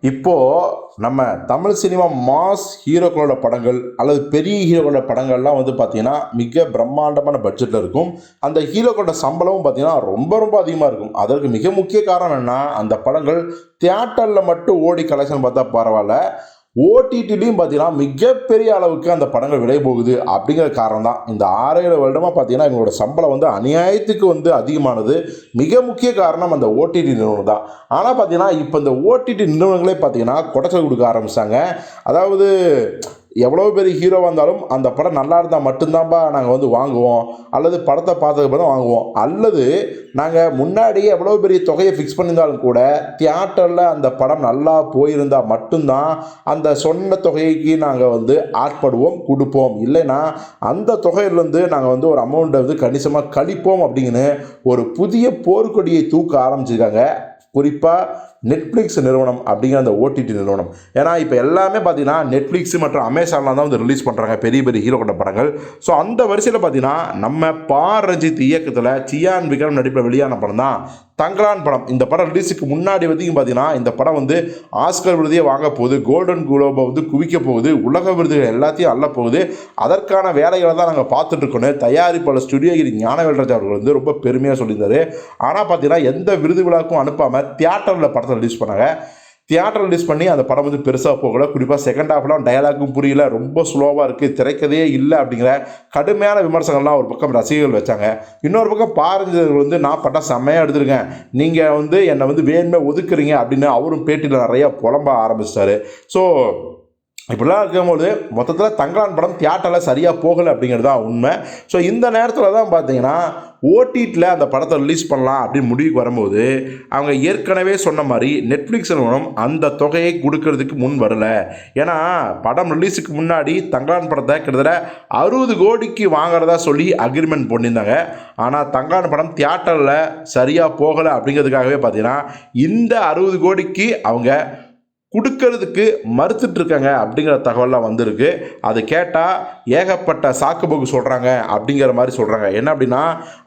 இப்போது நம்ம Tamil cinema mass ஹீரோக்களோட படங்கள் அல்லது பெரிய ஹீரோக்களோட படங்கள்லாம் வந்து பார்த்திங்கன்னா மிக பிரம்மாண்டமான பட்ஜெட்டில் இருக்கும். அந்த ஹீரோக்களோட சம்பளமும் பார்த்திங்கன்னா ரொம்ப ரொம்ப அதிகமாக இருக்கும். அதற்கு மிக முக்கிய காரணம் என்ன அந்த படங்கள் தியேட்டரில் மட்டும் ஓடி கலெக்ஷன் பார்த்தா பரவாயில்ல. ஓடிடிலையும் பார்த்தீங்கன்னா மிகப்பெரிய அளவுக்கு அந்த படங்கள் விலை போகுது அப்படிங்கிற காரணம் தான் இந்த ஆறேழு வருடமாக பார்த்தீங்கன்னா இவங்களோட சம்பளம் வந்து அநியாயத்துக்கு வந்து அதிகமானது. மிக முக்கிய காரணம் அந்த ஓடிடி நிறுவனம் தான் ஆனால் பார்த்தீங்கன்னா இப்போ இந்த ஓடிடி நிறுவனங்களே பார்த்தீங்கன்னா கொடைச்சல் கொடுக்க ஆரம்பித்தாங்க அதாவது எவ்வளோ பெரிய ஹீரோவாக இருந்தாலும் அந்த படம் நல்லா இருந்தால் மட்டும்தான்ப்பா நாங்கள் வந்து வாங்குவோம். அல்லது படத்தை பார்த்ததுக்கு தான் வாங்குவோம். அல்லது நாங்கள் முன்னாடியே எவ்வளோ பெரிய தொகையை ஃபிக்ஸ் பண்ணியிருந்தாலும் கூட தியேட்டரில் அந்த படம் நல்லா போயிருந்தால் மட்டும்தான் அந்த சொன்ன தொகைக்கு நாங்கள் வந்து ஆட்படுவோம் கொடுப்போம். இல்லைன்னா அந்த தொகையிலேருந்து நாங்கள் வந்து ஒரு அமௌண்ட்டை வந்து கணிசமாக கழிப்போம் அப்படின்னு ஒரு புதிய போர்க்கொடியை தூக்க ஆரம்பிச்சிருக்காங்க. குறிப்பாக நெட்ஃப்ளிக்ஸ் நிறுவனம் அப்படிங்கிற அந்த ஓடிடி நிறுவனம். ஏன்னா இப்போ எல்லாமே பார்த்தீங்கன்னா நெட்ஃப்ளிக்ஸ் மற்றும் அமேசானில் தான் வந்து ரிலீஸ் பண்ணுறாங்க பெரிய பெரிய ஹீரோ கொண்ட படங்கள். ஸோ அந்த வரிசையில் பார்த்தீங்கன்னா நம்ம பார் ரஞ்சித் இயக்கத்தில் சியான் விக்ரம் நடிப்பில் வெளியான படம் தான். தங்கலான் படம். இந்த படம் ரிலீஸுக்கு முன்னாடி வரைக்கும் பார்த்தீங்கன்னா இந்த படம் வந்து ஆஸ்கர் விருதையே வாங்க போகுது கோல்டன் குளோபை வந்து குவிக்க போகுது உலக விருதுகள் எல்லாத்தையும் அள்ள போகுது. அதற்கான வேலைகளை தான் நாங்கள் பார்த்துட்டு தயாரிப்பாளர் ஸ்டுடியோகிரி ஞானவேல்ராஜ் அவர்கள் வந்து ரொம்ப பெருமையாக சொல்லியிருந்தார். ஆனால் பார்த்தீங்கன்னா எந்த விருது விழாக்கும் அனுப்பாமல் தியேட்டரில் படத்தை ரிலீஸ் பண்ணாங்க. தியேட்டர் ரிலீஸ் பண்ணி அந்த படம் வந்து பெருசாக போகல. குறிப்பாக செகண்ட் ஹாஃப்லாம் டயலாக்கும் புரியல. ரொம்ப ஸ்லோவாக இருக்குது திரைக்கதையே இல்லை அப்படிங்கிற கடுமையான விமர்சனங்கள்லாம் ஒரு பக்கம் ரசிகர்கள் வச்சாங்க. இன்னொரு பக்கம் பாரஞ்சர்கள் வந்து நான் பட்டம் செம்மையாக எடுத்திருக்கேன். நீங்கள் வந்து என்னை வந்து வேணுமே ஒதுக்குறீங்க அப்படின்னு அவரும் பேட்டியில் நிறையா புலம்ப ஆரம்பிச்சிட்டாரு. ஸோ இப்படிலாம் இருக்கும்போது மொத்தத்தில் தங்கலான் படம் தியேட்டரில் சரியாக போகலை அப்படிங்கிறது தான் உண்மை. ஸோ இந்த நேரத்தில் தான் பார்த்தீங்கன்னா ஓடிடியில் அந்த படத்தை ரிலீஸ் பண்ணலாம் அப்படின்னு முடிவுக்கு வரும்போது அவங்க ஏற்கனவே சொன்ன மாதிரி நெட்ஃப்ளிக்ஸ் நிறுவனம் அந்த தொகையை கொடுக்கறதுக்கு முன் வரல. ஏன்னா படம் ரிலீஸுக்கு முன்னாடி தங்கலான் படத்தை கிட்டத்தட்ட அறுபது கோடிக்கு வாங்குறதா சொல்லி அக்ரிமெண்ட் பண்ணியிருந்தாங்க. ஆனால் தங்கலான் படம் தியேட்டரில் சரியாக போகலை அப்படிங்கிறதுக்காகவே பார்த்தீங்கன்னா இந்த அறுபது கோடிக்கு அவங்க கொடுக்கறதுக்கு மறுத்துட்டு இருக்காங்க அப்படிங்கிற தகவல்லாம் வந்திருக்கு. அது கேட்டால் ஏகப்பட்ட சாக்குபோக்கு சொல்கிறாங்க அப்படிங்கிற மாதிரி சொல்கிறாங்க என்ன அப்படின்னா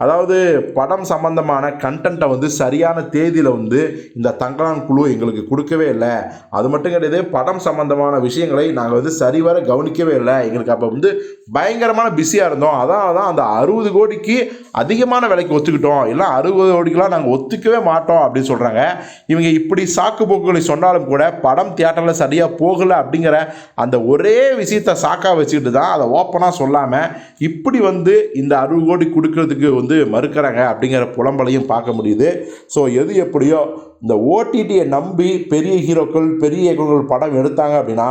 அதாவது படம் சம்பந்தமான கண்டென்ட்டை வந்து சரியான தேதியில் வந்து இந்த தங்கலான் குழு எங்களுக்கு கொடுக்கவே இல்லை. அது மட்டும் கிடையாது படம் சம்பந்தமான விஷயங்களை நாங்கள் வந்து சரிவர கவனிக்கவே இல்லை. எங்களுக்கு அப்போ வந்து பயங்கரமான பிஸியாக இருந்தோம். அதனால தான் அந்த அறுபது கோடிக்கு அதிகமான விலைக்கு ஒத்துக்கிட்டோம். இல்லை அறுபது கோடிக்கெலாம் நாங்கள் ஒத்துக்கவே மாட்டோம் அப்படின்னு சொல்கிறாங்க இவங்க இப்படி சாக்கு போக்குகளை சொன்னாலும் கூட படம் தியேட்டரில் சரியாக போகலை அப்படிங்கிற அந்த ஒரே விஷயத்தை சாக்காக வச்சுக்கிட்டு தான் அதை ஓப்பனாக சொல்லாமல் இப்படி வந்து இந்த அறுபது கோடி கொடுக்கறதுக்கு வந்து மறுக்கிறாங்க அப்படிங்கிற புலம்பலையும் பார்க்க முடியுது. ஸோ எது எப்படியோ இந்த ஓடிடியை நம்பி பெரிய ஹீரோக்கள் பெரிய இயக்குநர்கள் படம் எடுத்தாங்க அப்படின்னா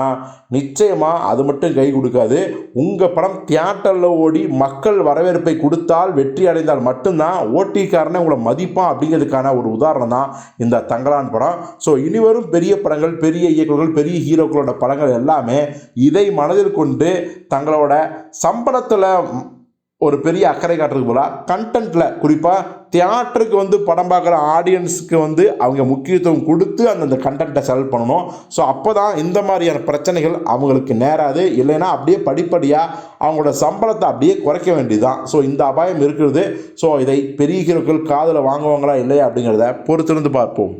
நிச்சயமாக அது மட்டும் கை கொடுக்காது. உங்கள் படம் தியேட்டரில் ஓடி மக்கள் வரவேற்பை கொடுத்தால் வெற்றி அடைந்தால் மட்டும்தான் ஓட்டிக்காரனே உங்களை மதிப்பான் அப்படிங்கிறதுக்கான ஒரு உதாரணம் தான் இந்த தங்கலான் படம். ஸோ இனிவரும் பெரிய படங்கள் பெரிய இயக்குநர்கள் பெரிய ஹீரோக்களோட படங்கள் எல்லாமே இதை மனதில் கொண்டு தங்களோட சம்பளத்தில் ஒரு பெரிய அக்கறை காட்டுறது போல கண்டென்ட்டில் குறிப்பாக தியேட்டருக்கு வந்து படம் பார்க்குற ஆடியன்ஸுக்கு வந்து அவங்க முக்கியத்துவம் கொடுத்து அந்தந்த கண்டென்ட்டை செலக்ட் பண்ணணும். ஸோ அப்போ தான் இந்த மாதிரியான பிரச்சனைகள் அவங்களுக்கு நேராது. இல்லைன்னா அப்படியே படிப்படியாக அவங்களோட சம்பளத்தை அப்படியே குறைக்க வேண்டியதுதான். ஸோ இந்த அபாயம் இருக்கிறது. ஸோ இதை பெரிய ஹீரோக்கள் காதில் வாங்குவாங்களா இல்லையா அப்படிங்கிறத பொறுத்திருந்து பார்ப்போம்.